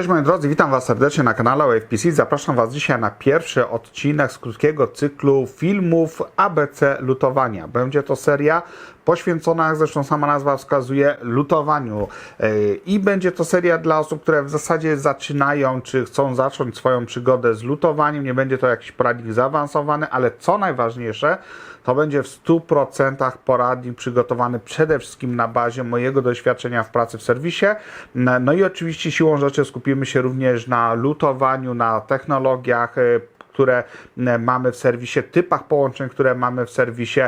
Cześć moi drodzy, witam Was serdecznie na kanale OFPC. Zapraszam Was dzisiaj na pierwszy odcinek z krótkiego cyklu filmów ABC lutowania. Będzie to seria poświęcona, jak zresztą sama nazwa wskazuje, lutowaniu. Yy, I będzie to seria dla osób, które w zasadzie zaczynają, czy chcą zacząć swoją przygodę z lutowaniem. Nie będzie to jakiś poradnik zaawansowany, ale co najważniejsze, to będzie w 100% poradnik przygotowany przede wszystkim na bazie mojego doświadczenia w pracy w serwisie. No i oczywiście siłą rzeczy skupimy się również na lutowaniu, na technologiach, y, które y, mamy w serwisie, typach połączeń, które mamy w serwisie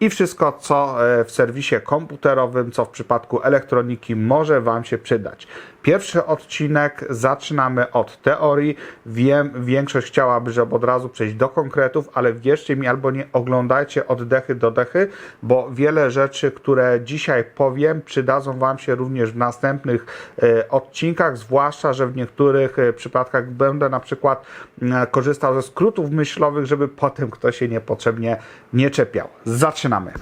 i wszystko, co y, w serwisie komputerowym, co w przypadku elektroniki może Wam się przydać. Pierwszy odcinek zaczynamy od teorii. Wiem, większość chciałaby, żeby od razu przejść do konkretów, ale wierzcie mi albo nie oglądajcie od dechy do dechy, bo wiele rzeczy, które dzisiaj powiem, przydadzą Wam się również w następnych e, odcinkach, zwłaszcza, że w niektórych e, przypadkach będę na przykład e, korzystał ze skrótów myślowych, żeby potem ktoś się niepotrzebnie nie czepiał. Zaczynamy.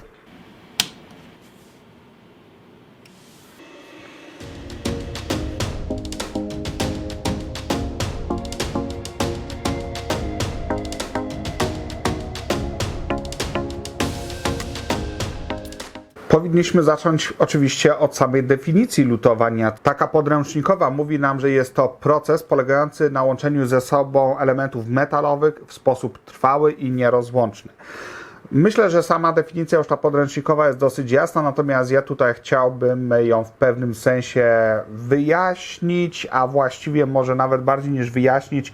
Powinniśmy zacząć oczywiście od samej definicji lutowania. Taka podręcznikowa mówi nam, że jest to proces polegający na łączeniu ze sobą elementów metalowych w sposób trwały i nierozłączny. Myślę, że sama definicja już ta podręcznikowa jest dosyć jasna, natomiast ja tutaj chciałbym ją w pewnym sensie wyjaśnić, a właściwie może nawet bardziej niż wyjaśnić,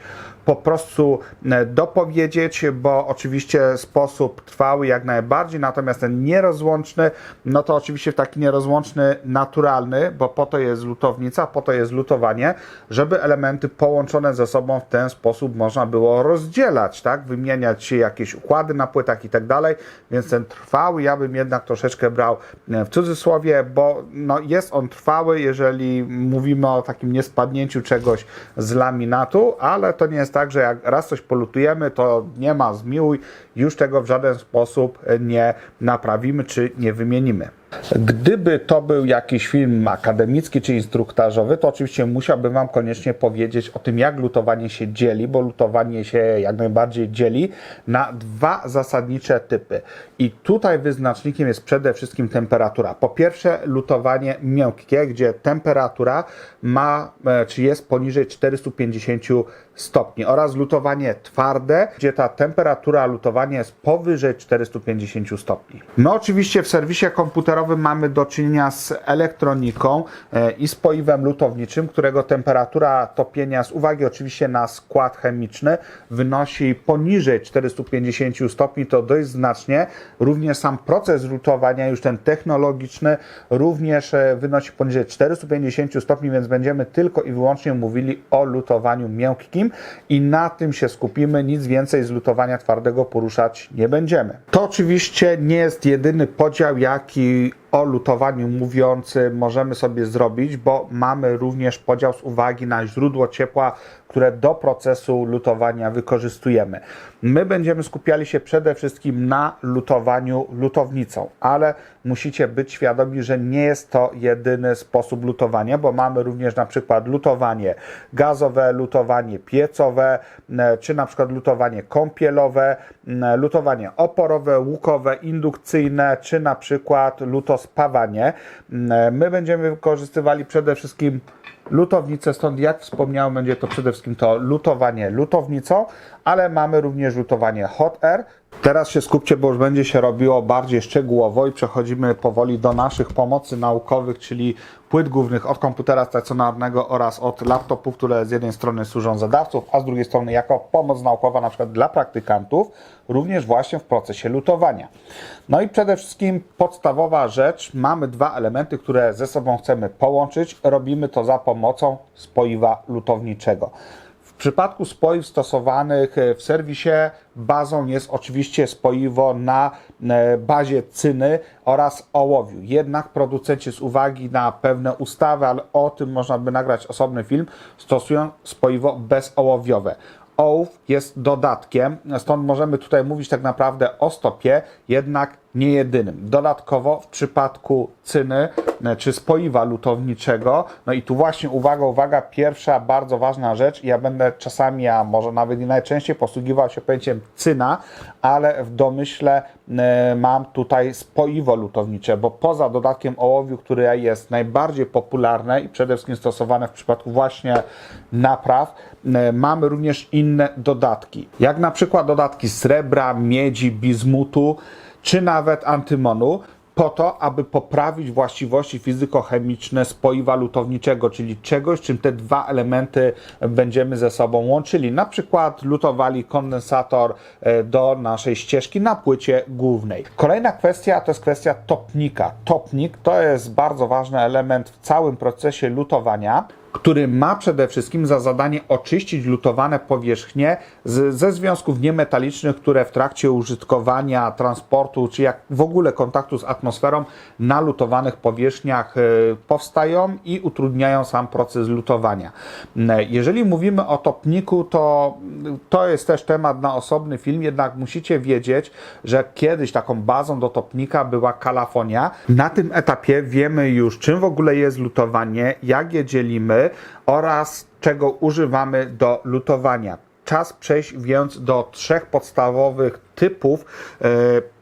po prostu e, dopowiedzieć, bo oczywiście sposób trwały jak najbardziej, natomiast ten nierozłączny, no to oczywiście w taki nierozłączny, naturalny, bo po to jest lutownica, po to jest lutowanie, żeby elementy połączone ze sobą w ten sposób można było rozdzielać, tak, wymieniać się jakieś układy na płytach i tak dalej, więc ten trwały ja bym jednak troszeczkę brał e, w cudzysłowie, bo no, jest on trwały, jeżeli mówimy o takim niespadnięciu czegoś z laminatu, ale to nie jest tak, że jak raz coś polutujemy, to nie ma zmiłuj, już tego w żaden sposób nie naprawimy czy nie wymienimy. Gdyby to był jakiś film akademicki czy instruktażowy, to oczywiście musiałbym Wam koniecznie powiedzieć o tym, jak lutowanie się dzieli, bo lutowanie się jak najbardziej dzieli na dwa zasadnicze typy. I tutaj wyznacznikiem jest przede wszystkim temperatura. Po pierwsze, lutowanie miękkie, gdzie temperatura ma, e, czy jest poniżej 450 stopni oraz lutowanie twarde, gdzie ta temperatura lutowania jest powyżej 450 stopni. No oczywiście w serwisie komputerowym mamy do czynienia z elektroniką e, i spoiwem lutowniczym, którego temperatura topienia z uwagi oczywiście na skład chemiczny wynosi poniżej 450 stopni, to dość znacznie. Również sam proces lutowania, już ten technologiczny, również e, wynosi poniżej 450 stopni, więc będziemy tylko i wyłącznie mówili o lutowaniu miękkim i na tym się skupimy, nic więcej z lutowania twardego poruszać nie będziemy. To oczywiście nie jest jedyny podział, jaki we o lutowaniu mówiący możemy sobie zrobić, bo mamy również podział z uwagi na źródło ciepła, które do procesu lutowania wykorzystujemy. My będziemy skupiali się przede wszystkim na lutowaniu lutownicą, ale musicie być świadomi, że nie jest to jedyny sposób lutowania, bo mamy również na przykład lutowanie gazowe, lutowanie piecowe, e, czy na przykład lutowanie kąpielowe, lutowanie oporowe, łukowe, indukcyjne, czy na przykład lutospawanie. E, My będziemy wykorzystywali przede wszystkim lutownicę, stąd jak wspomniałem, będzie to przede wszystkim to lutowanie lutownicą, ale mamy również lutowanie hot air. Teraz się skupcie, bo już będzie się robiło bardziej szczegółowo i przechodzimy powoli do naszych pomocy naukowych, czyli płyt głównych od komputera stacjonarnego oraz od laptopów, które z jednej strony służą zadawców, a z drugiej strony jako pomoc naukowa na przykład dla praktykantów, również właśnie w procesie lutowania. No i przede wszystkim podstawowa rzecz, mamy dwa elementy, które ze sobą chcemy połączyć. Robimy to za pomocą spoiwa lutowniczego. W przypadku spoiw stosowanych w serwisie bazą jest oczywiście spoiwo na e, bazie cyny oraz ołowiu. Jednak producenci z uwagi na pewne ustawy, ale o tym można by nagrać osobny film, stosują spoiwo bezołowiowe. Ołów jest dodatkiem, stąd możemy tutaj mówić tak naprawdę o stopie, jednak nie jedynym. Dodatkowo w przypadku cyny e, czy spoiwa lutowniczego, no i tu właśnie uwaga, uwaga, pierwsza bardzo ważna rzecz, ja będę czasami, a może nawet i najczęściej posługiwał się pojęciem cyna, ale w domyśle e, mam tutaj spoiwo lutownicze, bo poza dodatkiem ołowiu, które jest najbardziej popularne i przede wszystkim stosowane w przypadku właśnie napraw, e, mamy również inne dodatki, jak na przykład dodatki srebra, miedzi, bizmutu, czy nawet antymonu, po to, aby poprawić właściwości fizykochemiczne spoiwa lutowniczego, czyli czegoś, czym te dwa elementy będziemy ze sobą łączyli. Na przykład lutowali kondensator e, do naszej ścieżki na płycie głównej. Kolejna kwestia to jest kwestia topnika. Topnik to jest bardzo ważny element w całym procesie lutowania który ma przede wszystkim za zadanie oczyścić lutowane powierzchnie z, ze związków niemetalicznych, które w trakcie użytkowania, transportu, czy jak w ogóle kontaktu z atmosferą na lutowanych powierzchniach y, powstają i utrudniają sam proces lutowania. Y, Jeżeli mówimy o topniku, to to jest też temat na osobny film, jednak musicie wiedzieć, że kiedyś taką bazą do topnika była kalafonia. Na tym etapie wiemy już, czym w ogóle jest lutowanie, jak je dzielimy oraz czego używamy do lutowania. Czas przejść więc do trzech podstawowych typów e,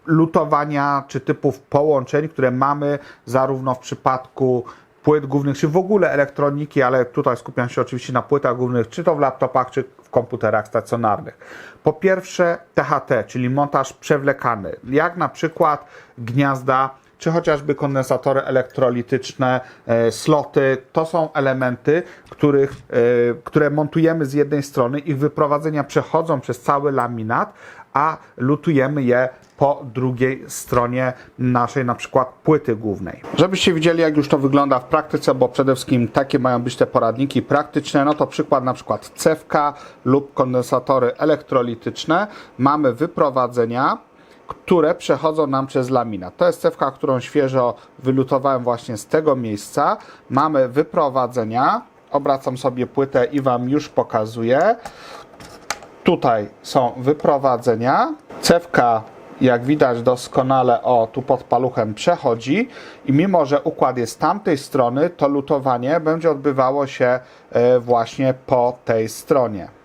lutowania czy typów połączeń, które mamy zarówno w przypadku płyt głównych, czy w ogóle elektroniki, ale tutaj skupiam się oczywiście na płytach głównych, czy to w laptopach, czy w komputerach stacjonarnych. Po pierwsze THT, czyli montaż przewlekany, jak na przykład gniazda czy chociażby kondensatory elektrolityczne, e, sloty, to są elementy, których, e, które montujemy z jednej strony, ich wyprowadzenia przechodzą przez cały laminat, a lutujemy je po drugiej stronie naszej na przykład płyty głównej. Żebyście widzieli jak już to wygląda w praktyce, bo przede wszystkim takie mają być te poradniki praktyczne, no to przykład na przykład cewka lub kondensatory elektrolityczne. Mamy wyprowadzenia, które przechodzą nam przez laminat. To jest cewka, którą świeżo wylutowałem właśnie z tego miejsca. Mamy wyprowadzenia. Obracam sobie płytę i Wam już pokazuję. Tutaj są wyprowadzenia. Cewka, jak widać doskonale, o tu pod paluchem przechodzi i mimo, że układ jest z tamtej strony, to lutowanie będzie odbywało się e, właśnie po tej stronie.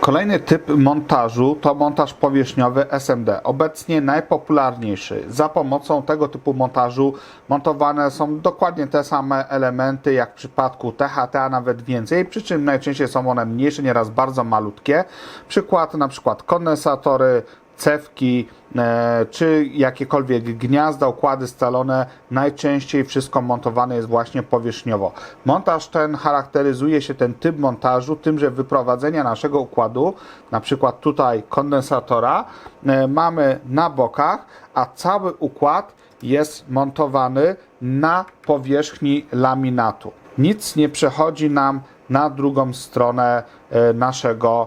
Kolejny typ montażu to montaż powierzchniowy SMD. Obecnie najpopularniejszy. Za pomocą tego typu montażu montowane są dokładnie te same elementy jak w przypadku THT, a nawet więcej, przy czym najczęściej są one mniejsze, nieraz bardzo malutkie. Przykład na przykład kondensatory, cewki e, czy jakiekolwiek gniazda, układy scalone, najczęściej wszystko montowane jest właśnie powierzchniowo. Montaż ten charakteryzuje się, ten typ montażu, tym, że wyprowadzenia naszego układu, na przykład tutaj kondensatora, e, mamy na bokach, a cały układ jest montowany na powierzchni laminatu. Nic nie przechodzi nam na drugą stronę e, naszego,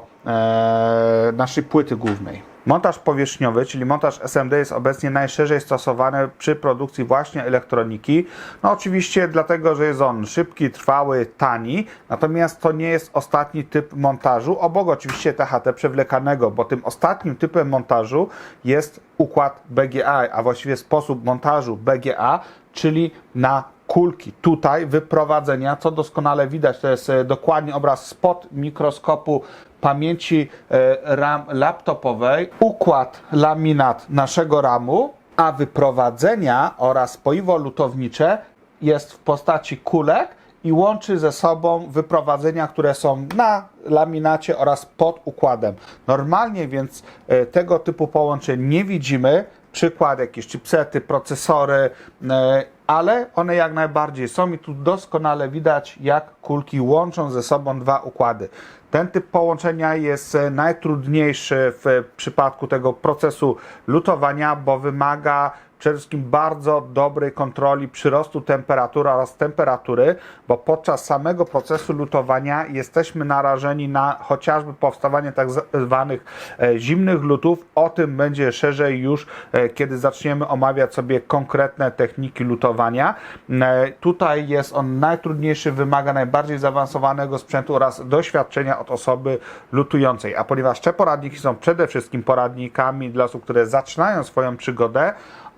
naszej płyty głównej. Montaż powierzchniowy, czyli montaż SMD jest obecnie najszerzej stosowany przy produkcji właśnie elektroniki. No oczywiście dlatego, że jest on szybki, trwały, tani, natomiast to nie jest ostatni typ montażu, obok oczywiście THT przewlekanego, bo tym ostatnim typem montażu jest układ BGA, a właściwie sposób montażu BGA, czyli na kulki. Tutaj wyprowadzenia, co doskonale widać, to jest e, dokładnie obraz spod mikroskopu pamięci e, RAM laptopowej, układ laminat naszego ramu, a wyprowadzenia oraz poiwo lutownicze jest w postaci kulek i łączy ze sobą wyprowadzenia, które są na laminacie oraz pod układem. Normalnie więc e, tego typu połączeń nie widzimy. Przykład jakieś chipsety, procesory, e, ale one jak najbardziej są i tu doskonale widać, jak kulki łączą ze sobą dwa układy. Ten typ połączenia jest e, najtrudniejszy w przypadku tego procesu lutowania, bo wymaga przede wszystkim bardzo dobrej kontroli przyrostu temperatury oraz temperatury, bo podczas samego procesu lutowania jesteśmy narażeni na chociażby powstawanie tak zwanych e, zimnych lutów. O tym będzie szerzej już, e, kiedy zaczniemy omawiać sobie konkretne techniki lutowania. E, Tutaj jest on najtrudniejszy, wymaga najbardziej zaawansowanego sprzętu oraz doświadczenia od osoby lutującej. A ponieważ te poradniki są przede wszystkim poradnikami dla osób, które zaczynają swoją przygodę,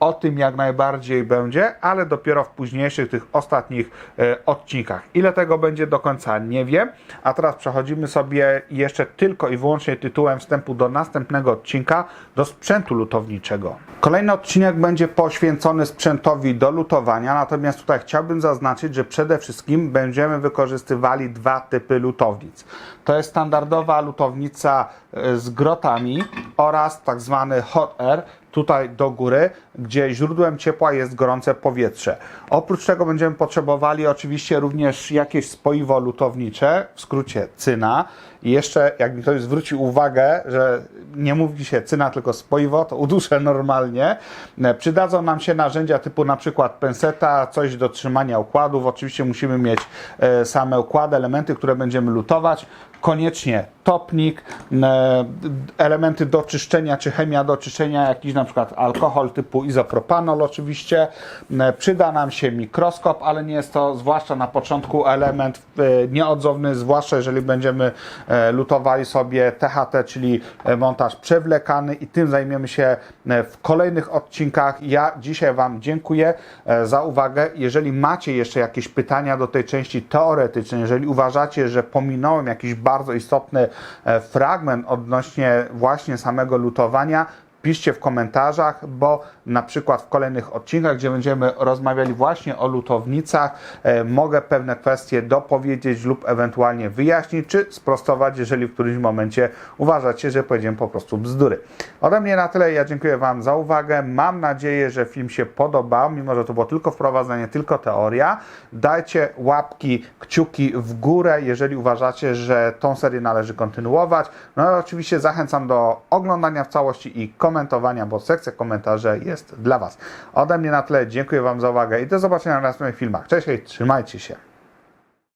o tym jak najbardziej będzie, ale dopiero w późniejszych, tych ostatnich e, odcinkach. Ile tego będzie do końca nie wiem. A teraz przechodzimy sobie jeszcze tylko i wyłącznie tytułem wstępu do następnego odcinka do sprzętu lutowniczego. Kolejny odcinek będzie poświęcony sprzętowi do lutowania, natomiast tutaj chciałbym zaznaczyć, że przede wszystkim będziemy wykorzystywali dwa typy lutownic. To jest standardowa lutownica e, z grotami oraz tak zwany hot air, tutaj do góry, gdzie źródłem ciepła jest gorące powietrze. Oprócz tego będziemy potrzebowali oczywiście również jakieś spoiwo lutownicze, w skrócie cyna. I jeszcze, jak mi ktoś zwrócił uwagę, że nie mówi się cyna, tylko spoiwo, to uduszę normalnie. E, Przydadzą nam się narzędzia typu na przykład penseta, coś do trzymania układów. Oczywiście musimy mieć e, same układy, elementy, które będziemy lutować. Koniecznie topnik, e, elementy do czyszczenia, czy chemia do czyszczenia, jakiś na przykład alkohol typu izopropanol oczywiście. E, Przyda nam się mikroskop, ale nie jest to zwłaszcza na początku element e, nieodzowny, zwłaszcza jeżeli będziemy lutowali sobie THT, czyli montaż przewlekany i tym zajmiemy się w kolejnych odcinkach. Ja dzisiaj Wam dziękuję za uwagę. Jeżeli macie jeszcze jakieś pytania do tej części teoretycznej, jeżeli uważacie, że pominąłem jakiś bardzo istotny e, fragment odnośnie właśnie samego lutowania, piszcie w komentarzach, bo na przykład w kolejnych odcinkach, gdzie będziemy rozmawiali właśnie o lutownicach, e, mogę pewne kwestie dopowiedzieć lub ewentualnie wyjaśnić, czy sprostować, jeżeli w którymś momencie uważacie, że powiedziałem po prostu bzdury. Ode mnie na tyle. Ja dziękuję Wam za uwagę. Mam nadzieję, że film się podobał, mimo że to było tylko wprowadzenie, tylko teoria. Dajcie łapki, kciuki w górę, jeżeli uważacie, że tą serię należy kontynuować. No i oczywiście zachęcam do oglądania w całości i komentowania, bo sekcja komentarzy jest dla Was. Ode mnie na tyle. Dziękuję Wam za uwagę i do zobaczenia w następnych filmach. Cześć, hej, trzymajcie się.